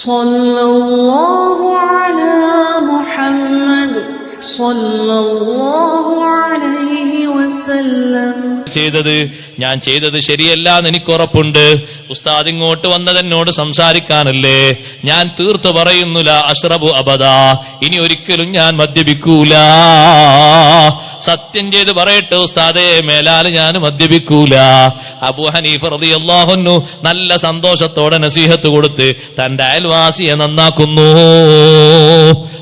صلى الله على محمد صلى الله عليه وسلم ചെയ്തത് ഞാൻ ചെയ്തത് ശരിയല്ല എന്ന് എനിക്ക് ഉറപ്പുണ്ട് ഉസ്താദ് ഇങ്ങോട്ട് വന്നത് എന്നോട് സംസാരിക്കാനല്ലേ ഞാൻ തീർത്ത് പറയുന്നില്ല അഷ്റബു അബദ ഇനി ഒരിക്കലും ഞാൻ മദ്യപിക്കൂല സത്യം ചെയ്ത് പറയട്ടെ ഉസ്താദേ മേലാൽ ഞാൻ മദ്യപിക്കൂല. അബു ഹനീഫ് നല്ല സന്തോഷത്തോടെ നസീഹത്ത് കൊടുത്ത് തന്റെ അയൽവാസിയെ നന്നാക്കുന്നു.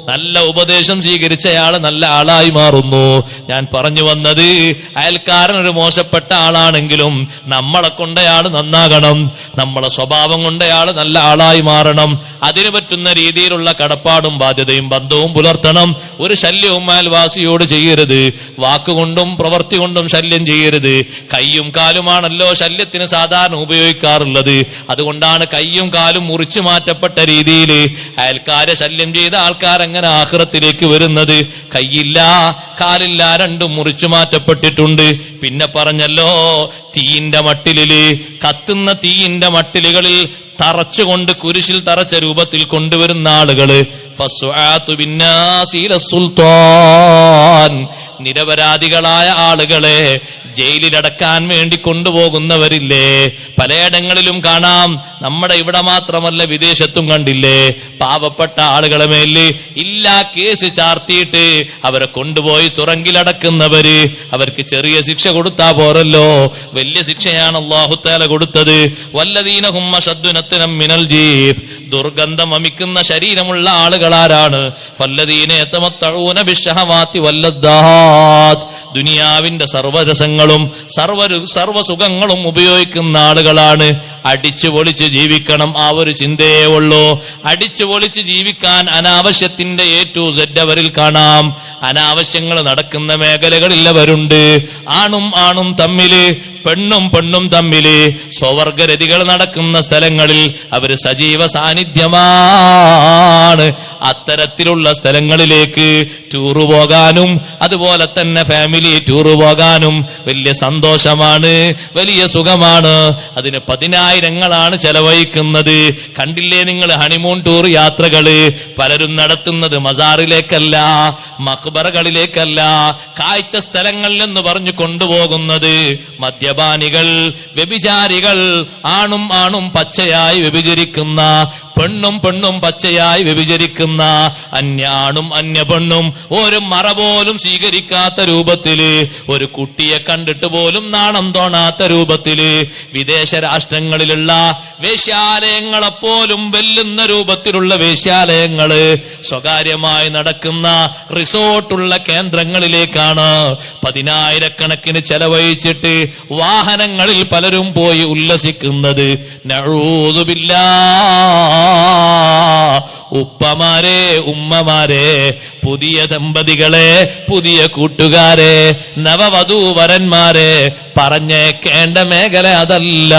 നല്ല ഉപദേശം സ്വീകരിച്ചയാൾ നല്ല ആളായി മാറുന്നു. ഞാൻ പറഞ്ഞു വന്നത് അയൽക്കാരൻ ഒരു മോശപ്പെട്ട ആളാണെങ്കിലും നമ്മളെ കൊണ്ടയാൾ നന്നാകണം. നമ്മളെ സ്വഭാവം കൊണ്ടയാൾ നല്ല ആളായി മാറണം. അതിന് പറ്റുന്ന രീതിയിലുള്ള കടപ്പാടും ബാധ്യതയും ബന്ധവും പുലർത്തണം. ഒരു ശല്യവും അയൽവാസിയോട് ചെയ്യരുത്. വാക്കുകൊണ്ടും പ്രവൃത്തി കൊണ്ടും ശല്യം ചെയ്യരുത്. കയ്യും കാലുമാണല്ലോ ശല്യത്തിന് സാധാരണ ഉപയോഗിക്കാറുള്ളത്. അതുകൊണ്ടാണ് കയ്യും കാലും മുറിച്ചു മാറ്റപ്പെട്ട രീതിയിൽ അയൽക്കാരെ ശല്യം ചെയ്ത ആൾക്കാർ എങ്ങനെ ആഹ്റത്തിലേക്ക് വരുന്നത്? കയ്യില്ല കാലില്ല രണ്ടും മുറിച്ചു മാറ്റപ്പെട്ടിട്ടുണ്ട്. പിന്നെ പറഞ്ഞല്ലോ തീയിന്റെ മട്ടിലിൽ കത്തുന്ന തീയിന്റെ മട്ടിലുകളിൽ തറച്ചുകൊണ്ട് കുരിശിൽ തറച്ച രൂപത്തിൽ കൊണ്ടുവരുന്ന ആളുകൾ. നിരപരാധികളായ ആളുകളെ ജയിലിലടക്കാൻ വേണ്ടി കൊണ്ടുപോകുന്നവരില്ലേ? പലയിടങ്ങളിലും കാണാം നമ്മുടെ ഇവിടെ മാത്രമല്ല വിദേശത്തും കണ്ടില്ലേ? പാവപ്പെട്ട ആളുകളെ മേൽ ഇല്ലാ കേസ് ചാർത്തിയിട്ട് അവരെ കൊണ്ടുപോയി തുറങ്കിലടക്കുന്നവര്. അവർക്ക് ചെറിയ ശിക്ഷ കൊടുത്താ പോരല്ലോ. വലിയ ശിക്ഷയാണ് അള്ളാഹുത്താല കൊടുത്തത്. വല്ലദീന ഹുമ്മ ശദ്ദുനത്തിനം മിനൽ ജീഫ്. ദുർഗന്ധം അമിക്കുന്ന ശരീരമുള്ള ആളുകളാരാണ്. ഫല്ലദീന യതമത്തഊന ബിശ്ശഹവാതി ദുനിയാവിന്റെ സർവരസങ്ങളും സർവ സർവസുഖങ്ങളും ഉപയോഗിക്കുന്ന ആളുകളാണ് അടിച്ചു പൊളിച്ച് ജീവിക്കണം ആ ഒരു ചിന്തയേ ഉള്ളൂ. അടിച്ചു പൊളിച്ച് ജീവിക്കാൻ അനാവശ്യത്തിന്റെ എ ടു സെഡ് അവരിൽ കാണാം. അനാവശ്യങ്ങൾ നടക്കുന്ന മേഖലകളിൽ അവരുണ്ട്. ആണും ആണും തമ്മിൽ പെണ്ണും പെണ്ണും തമ്മിൽ സ്വവർഗരതികൾ നടക്കുന്ന സ്ഥലങ്ങളിൽ അവർ സജീവ സാന്നിധ്യമാണ്. അത്തരത്തിലുള്ള സ്ഥലങ്ങളിലേക്ക് ടൂറ് പോകാനും അതുപോലെ തന്നെ ഫാമിലി ടൂറ് പോകാനും വലിയ സന്തോഷമാണ് വലിയ സുഖമാണ്. അതിന് പതിനായിരങ്ങളാണ് ചെലവഴിക്കുന്നത്. കണ്ടില്ലേ നിങ്ങൾ ഹണിമൂൺ ടൂർ യാത്രകൾ? പലരും നടത്തുന്നത് മസാറിലേക്കല്ല മക്ബറകളിലേക്കല്ല കാഴ്ച സ്ഥലങ്ങളിൽ എന്ന് പറഞ്ഞു കൊണ്ടുപോകുന്നത്. മദ്യപാനികൾ വ്യഭിചാരികൾ ആണും ആണും പച്ചയായി വ്യഭിചരിക്കുന്ന പെണ്ണും പെണ്ണും പച്ചയായി വ്യഭിചരിക്കുന്ന അന്യാണും അന്യ പെണ്ണും ഒരു മറ പോലും സ്വീകരിക്കാത്ത രൂപത്തിൽ ഒരു കുട്ടിയെ കണ്ടിട്ട് പോലും നാണം തോണാത്ത രൂപത്തിൽ വിദേശ രാഷ്ട്രങ്ങളിലുള്ള വേശ്യാലയങ്ങളെപ്പോലും വെല്ലുന്ന രൂപത്തിലുള്ള വേശ്യാലയങ്ങൾ സ്വകാര്യമായി നടക്കുന്ന റിസോർട്ടുള്ള കേന്ദ്രങ്ങളിലേക്കാണ് പതിനായിരക്കണക്കിന് ചെലവഴിച്ചിട്ട് വാഹനങ്ങളിൽ പലരും പോയി ഉല്ലസിക്കുന്നത്. നഴൂതുമില്ലാ ഉപ്പമാരെ ഉമ്മമാരെ പുതിയ ദമ്പതികളെ പുതിയ കൂട്ടുകാരെ നവവധൂവരന്മാരെ പറഞ്ഞേക്കേണ്ട മേഖല അതല്ല.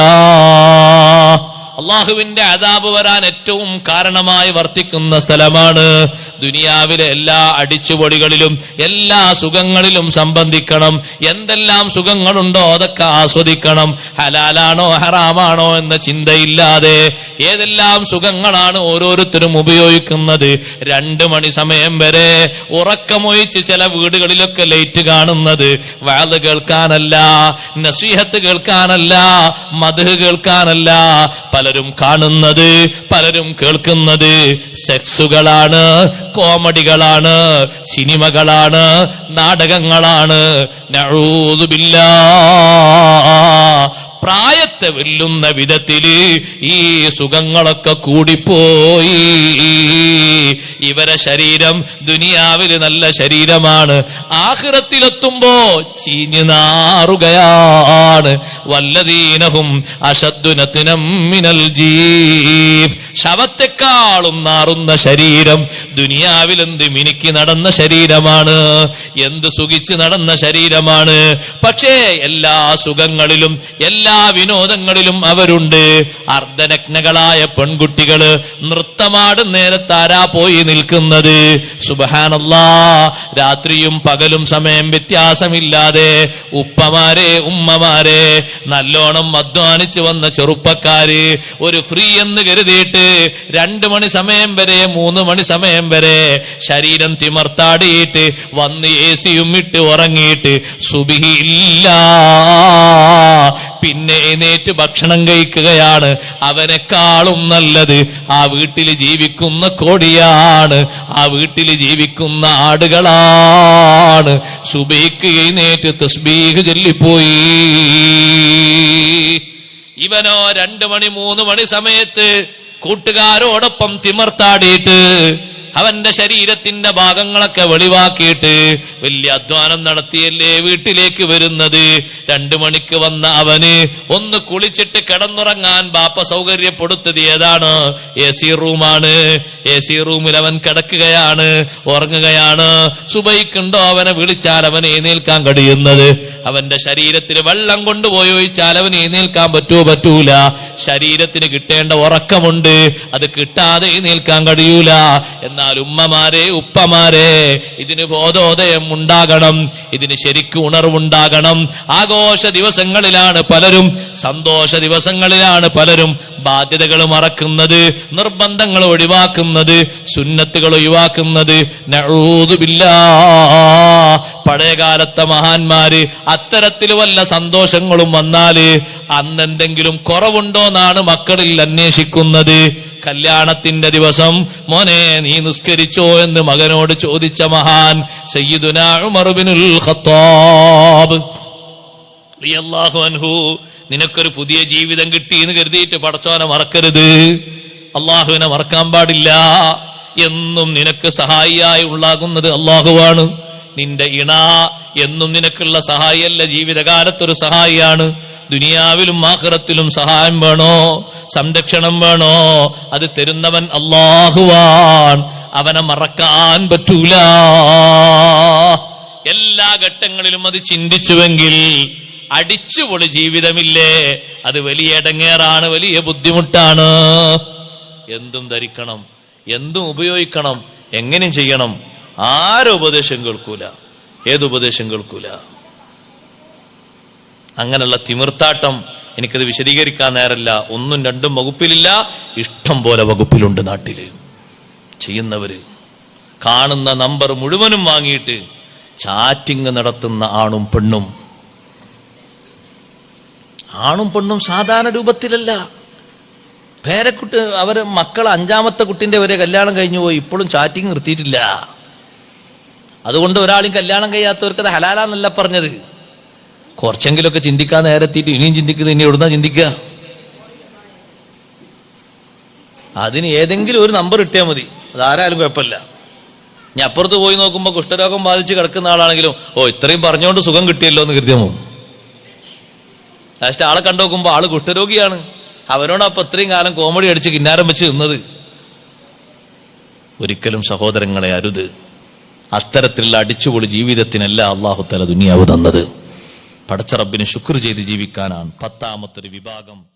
അള്ളാഹുവിന്റെ അതാബ് വരാൻ ഏറ്റവും കാരണമായി വർത്തിക്കുന്ന സ്ഥലമാണ് ദുനിയാവിലെ എല്ലാ അടിച്ചുപൊടികളിലും എല്ലാ സുഖങ്ങളിലും സംബന്ധിക്കണം. എന്തെല്ലാം സുഖങ്ങളുണ്ടോ അതൊക്കെ ആസ്വദിക്കണം. ഹലാലാണോ ഹറാമാണോ എന്ന ചിന്തയില്ലാതെ ഏതെല്ലാം സുഖങ്ങളാണ് ഓരോരുത്തരും ഉപയോഗിക്കുന്നത്? രണ്ട് മണി സമയം വരെ ഉറക്കമൊഴിച്ച് ചില വീടുകളിലൊക്കെ ലൈറ്റ് കാണുന്നത് വാത് കേൾക്കാനല്ല നസീഹത്ത് കേൾക്കാനല്ല മധു കേൾക്കാനല്ല പലരും കാണുന്നത് പലരും കേൾക്കുന്നത്. സെക്സുകളാണ് കോമഡികളാണ് സിനിമകളാണ് നാടകങ്ങളാണ്. നഴൂതുബില്ലാ പ്രായത്തെ വെല്ലുന്ന വിധത്തിൽ ഈ സുഖങ്ങളൊക്കെ കൂടിപ്പോയി. ഇവരെ ശരീരം ദുനിയാവിൽ നല്ല ശരീരമാണ്. ആഹ്റത്തിലെത്തുമ്പോ ചീഞ്ഞു നാറുകയാണ്. വല്ലതീനഹും അശദ്ദുനത്തിനം മിനൽ ജീഫ്. ശവത്തെക്കാളും നാറുന്ന ശരീരം ദുനിയാവിൽ എന്ത് മിനുക്കി നടന്ന ശരീരമാണ്. എന്ത് സുഖിച്ച് നടന്ന ശരീരമാണ്. പക്ഷേ എല്ലാ സുഖങ്ങളിലും എല്ലാ വിനോദങ്ങളിലും അവരുണ്ട്. അർദ്ധനഗ്നകളായ പെൺകുട്ടികൾ നൃത്തമാടും നേരത്താരാ പോയി നിൽക്കുന്നത്. സുബഹാനല്ലാ രാത്രിയും പകലും സമയം വ്യത്യാസമില്ലാതെ ഉപ്പമാരെ ഉമ്മമാരെ നല്ലോണം അധ്വാനിച്ചു വന്ന ചെറുപ്പക്കാര് ഒരു ഫ്രീ എന്ന് കരുതിയിട്ട് രണ്ടു മണി സമയം വരെ മൂന്ന് മണി സമയം വരെ ശരീരം തിമർത്താടിയിട്ട് വന്ന് എ സിയും ഇട്ട് ഉറങ്ങിയിട്ട് സുബിഹില്ല പിന്നെ എഴുന്നേറ്റ് ഭക്ഷണം കഴിക്കുകയാണ്. അവനെക്കാളും നല്ലത് ആ വീട്ടിൽ ജീവിക്കുന്ന കോടിയാണ്. ആ വീട്ടിൽ ജീവിക്കുന്ന ആടുകളാണ്. സുബൈക്ക് എഴുന്നേറ്റ് തസ്ബീഹ് ചൊല്ലിപ്പോയി. ഇവനോ രണ്ടു മണി മൂന്ന് മണി സമയത്ത് കൂട്ടുകാരോടൊപ്പം തിമർത്താടിയിട്ട് അവന്റെ ശരീരത്തിന്റെ ഭാഗങ്ങളൊക്കെ വെളിവാക്കിയിട്ട് വലിയ അധ്വാനം നടത്തിയല്ലേ വീട്ടിലേക്ക് വരുന്നത്. രണ്ടു മണിക്ക് വന്ന അവന് ഒന്ന് കുളിച്ചിട്ട് കിടന്നുറങ്ങാൻ ബാപ്പ സൗകര്യപ്പെടുത്തത് ഏതാണ്? എ സി റൂമാണ്. എ സി റൂമിൽ അവൻ കിടക്കുകയാണ് ഉറങ്ങുകയാണ്. സുബൈക്കുണ്ടോ അവനെ വിളിച്ചാൽ അവൻ എഴുന്നേൽക്കാൻ കഴിയുന്നത്? അവന്റെ ശരീരത്തിൽ വെള്ളം കൊണ്ടുപോയി ഒഴിച്ചാൽ അവൻ എഴുന്നേൽക്കാൻ പറ്റുമോ പറ്റൂല. ശരീരത്തിന് കിട്ടേണ്ട ഉറക്കമുണ്ട്. അത് കിട്ടാതെ നിൽക്കാൻ കഴിയൂല. എന്നാൽ ഉമ്മമാരെ ഉപ്പമാരെ ഇതിന് ബോധോദയം ഉണ്ടാകണം. ഇതിന് ശരിക്കും ഉണർവുണ്ടാകണം. ആഘോഷ ദിവസങ്ങളിലാണ് പലരും സന്തോഷ ദിവസങ്ങളിലാണ് പലരും ബാധ്യതകൾ മറക്കുന്നത് നിർബന്ധങ്ങൾ ഒഴിവാക്കുന്നത് സുന്നത്തുകൾ ഒഴിവാക്കുന്നത്. പഴയകാലത്തെ മഹാന്മാര് അത്തരത്തിൽ വല്ല സന്തോഷങ്ങളും വന്നാൽ അന്നെന്തെങ്കിലും കുറവുണ്ടോന്നാണ് മക്കളിൽ അന്വേഷിക്കുന്നത്. കല്യാണത്തിന്റെ ദിവസം മോനെ നീ നിസ്കരിച്ചോ എന്ന് മകനോട് ചോദിച്ച മഹാൻ സയ്യിദുന ഖത്താബ്. അൻഹു നിനക്കൊരു പുതിയ ജീവിതം കിട്ടി എന്ന് കരുതിയിട്ട് പടച്ചോനെ മറക്കരുത്. അള്ളാഹുവിനെ മറക്കാൻ പാടില്ല. എന്നും നിനക്ക് സഹായിയായി ഉള്ളാകുന്നത് അള്ളാഹുവാണ് നിന്റെ ഇണ എന്നും നിനക്കുള്ള സഹായിയല്ല ജീവിതകാലത്തൊരു സഹായിയാണ്. ദുനിയാവിലും ആഹ്റത്തിലും സഹായം വേണോ? സംരക്ഷണം വേണോ? അത് തരുന്നവൻ അള്ളാഹുവാൻ അവനെ മറക്കാൻ പറ്റൂല. എല്ലാ ഘട്ടങ്ങളിലും അത് ചിന്തിച്ചുവെങ്കിൽ അടിച്ചുപൊളി ജീവിതമില്ലേ? അത് വലിയ ഇടങ്ങേറാണ് വലിയ ബുദ്ധിമുട്ടാണ്. എന്തും ധരിക്കണം എന്തും ഉപയോഗിക്കണം എങ്ങനെ ചെയ്യണം. ആരും ഉപദേശം കേൾക്കൂല? ഏതുപദേശം കേൾക്കൂല? അങ്ങനെയുള്ള തിമിർത്താട്ടം എനിക്കത് വിശദീകരിക്കാൻ നേരല്ല. ഒന്നും രണ്ടും വകുപ്പിലില്ല. ഇഷ്ടം പോലെ വകുപ്പിലുണ്ട് നാട്ടിൽ. ചെയ്യുന്നവര്. കാണുന്ന നമ്പർ മുഴുവനും വാങ്ങിയിട്ട് ചാറ്റിങ് നടത്തുന്ന ആണും പെണ്ണും. ആണും പെണ്ണും സാധാരണ രൂപത്തിലല്ല. പേരക്കുട്ടി അവർ മക്കൾ അഞ്ചാമത്തെ കുട്ടിന്റെ വരെ കല്യാണം കഴിഞ്ഞു പോയി. ഇപ്പോഴും ചാറ്റിങ് നിർത്തിയിട്ടില്ല. അതുകൊണ്ട് ഒരാളും കല്യാണം കഴിയാത്തവർക്ക് അത് ഹലാലാന്നല്ല പറഞ്ഞത്. കുറച്ചെങ്കിലൊക്കെ ചിന്തിക്കാൻ നേരത്തിയിട്ട് ഇനിയും ചിന്തിക്കുന്നത് ഇനി എവിടുന്നാ ചിന്തിക്കുക? അതിന് ഏതെങ്കിലും ഒരു നമ്പർ ഇട്ടിയാൽ മതി. അതാരായാലും കുഴപ്പമില്ല. ഞാൻ അപ്പുറത്ത് പോയി നോക്കുമ്പോൾ കുഷ്ഠരോഗം ബാധിച്ച് കിടക്കുന്ന ആളാണെങ്കിലും ഓ ഇത്രയും പറഞ്ഞുകൊണ്ട് സുഖം കിട്ടിയല്ലോ എന്ന് കരുതിയമോ ലാസ്റ്റ് ആളെ കണ്ടു നോക്കുമ്പോൾ ആൾ കുഷ്ഠരോഗിയാണ്. അവനോടൊപ്പം ഇത്രയും കാലം കോമഡി അടിച്ച് കിന്നാരം വെച്ച് നിന്നത്. ഒരിക്കലും സഹോദരങ്ങളെ അരുത്. അത്തരത്തിലുള്ള അടിച്ചുപൊളി ജീവിതത്തിനല്ല അള്ളാഹുത്തല ദുനിയാവ് തന്നത്. പടച്ചറബിന് ശുക്ർ ചെയ്ത് ജീവിക്കാനാണ് പത്താമത്തൊരു വിഭാഗം